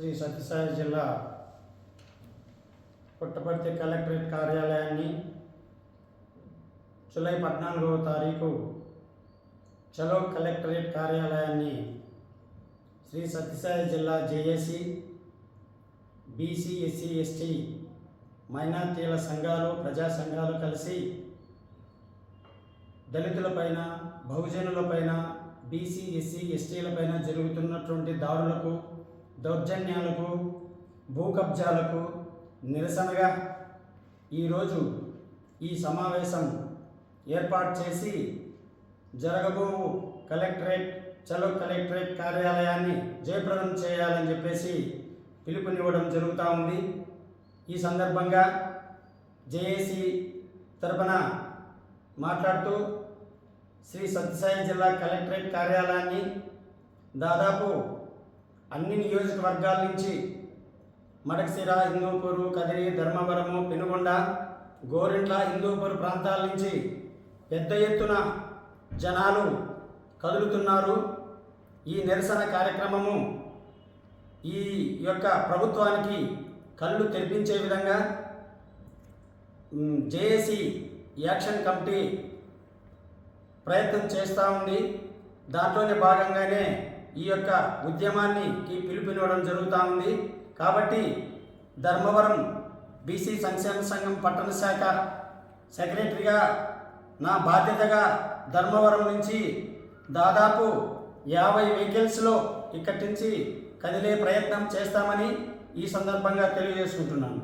శ్రీ సత్యసాయి జిల్లా పుట్టపర్తి కలెక్టరేట్ కార్యాలయాన్ని జూలై పద్నాలుగవ తారీఖు చలో కలెక్టరేట్ కార్యాలయాన్ని శ్రీ సత్యసాయి జిల్లా జేఏసీ బీసీ ఎస్సీ ఎస్టీ మైనార్టీల సంఘాలు ప్రజా సంఘాలు కలిసి దళితులపైన బహుజనులపైన బీసీ ఎస్సీ ఎస్టీలపైన జరుగుతున్నటువంటి దాడులకు దౌర్జన్యాలకు భూ కబ్జాలకు నిరసనగా ఈరోజు ఈ సమావేశం ఏర్పాటు చేసి జరగబో కలెక్టరేట్ చలో కలెక్టరేట్ కార్యాలయాన్ని జయప్రదం చేయాలని చెప్పేసి పిలుపునివ్వడం జరుగుతూ ఉంది. ఈ సందర్భంగా జేఏసీ తరపున మాట్లాడుతూ శ్రీ సత్యసాయి జిల్లా కలెక్టరేట్ కార్యాలయాన్ని దాదాపు అన్ని నియోజకవర్గాల నుంచి మడకసిర హిందూపూరు కదిరి ధర్మవరము పెనుగొండ గోరింట్ల హిందూపూర్ ప్రాంతాల నుంచి పెద్ద ఎత్తున జనాలు కదులుతున్నారు. ఈ నిరసన కార్యక్రమము ఈ యొక్క ప్రభుత్వానికి కళ్ళు తెరిపించే విధంగా జేఏసీ యాక్షన్ కమిటీ ప్రయత్నం చేస్తూ ఉంది. దాంట్లోనే భాగంగానే ఈ యొక్క ఉద్యమాన్ని పిలుపునివ్వడం జరుగుతూ ఉంది. కాబట్టి ధర్మవరం బీసీ సంక్షేమ సంఘం పట్టణ శాఖ సెక్రటరీగా నా బాధ్యతగా ధర్మవరం నుంచి దాదాపు యాభై వెహికల్స్లో ఇక్కడి నుంచి కదిలే ప్రయత్నం చేస్తామని ఈ సందర్భంగా తెలియజేసుకుంటున్నాను.